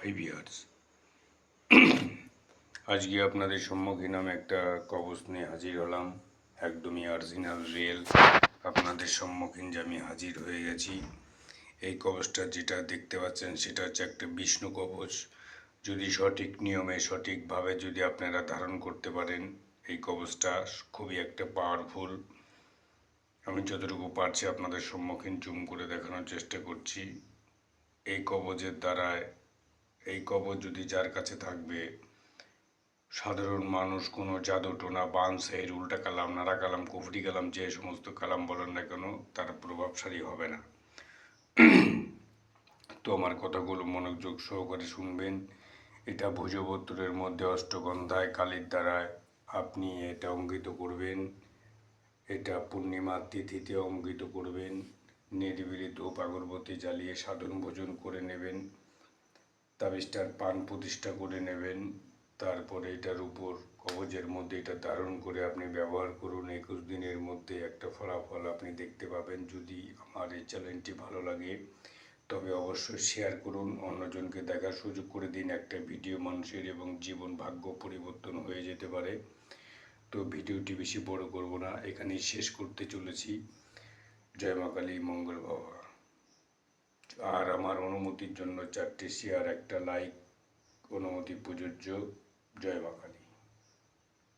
High viewers আজকে আপনাদের সম্মুখীন আমি একটা কবচ নিয়ে হাজির হলাম। একদমই অরিজিনাল রিয়েল আপনাদের সম্মুখীন যে আমি হাজির হয়ে গেছি। এই কবচটা যেটা দেখতে পাচ্ছেন, সেটা হচ্ছে একটা বিষ্ণু কবচ যদি সঠিক নিয়মে, সঠিকভাবে যদি আপনারা ধারণ করতে পারেন, এই কবচটা খুবই একটা পাওয়ারফুল আমি যতটুকু পারছি আপনাদের সম্মুখীন, জুম করে দেখানোর চেষ্টা করছি। এই কবজের দ্বারায় এই কবর যদি যার কাছে থাকবে, সাধারণ মানুষ, কোনো জাদু টোনা, বান সের উল্টা কালাম, নাড়া কালাম, কুফরি কালাম, যে সমস্ত কালাম বলেন না কেন, তার প্রভাবশালী হবে না। তো আমার কথাগুলো মনোযোগ সহকারে শুনবেন। এটা ভুজবত্তরের মধ্যে অষ্টগন্ধায়, কালির দ্বারায় আপনি এটা অঙ্কিত করবেন। এটা পূর্ণিমা তিথিতে অঙ্কিত করবেন। নিরিবিলি ধূপ, আগরবতী জ্বালিয়ে সাধন ভোজন করে নেবেন। তাবিজটার পান প্রতিষ্ঠা করে নেবেন। তারপরে এটার উপর কবজের মধ্যে এটা ধারণ করে আপনি ব্যবহার করুন। একুশ দিনের মধ্যে একটা ফলাফল আপনি দেখতে পাবেন যদি আমার এই চ্যানেলটি ভালো লাগে। তবে অবশ্যই শেয়ার করুন, অন্যজনকে দেখার সুযোগ করে দিন। একটা ভিডিও মানুষের এবং জীবন ভাগ্য পরিবর্তন হয়ে যেতে পারে। তো ভিডিওটি বেশি বড় করব না, এখানেই শেষ করতে চলেছি। জয় মা কালী, মঙ্গল বাবা। আর আমার অনুমতির জন্য চারটে শেয়ার একটা লাইক অনুমতি প্রযোজ্য জয় মা কালী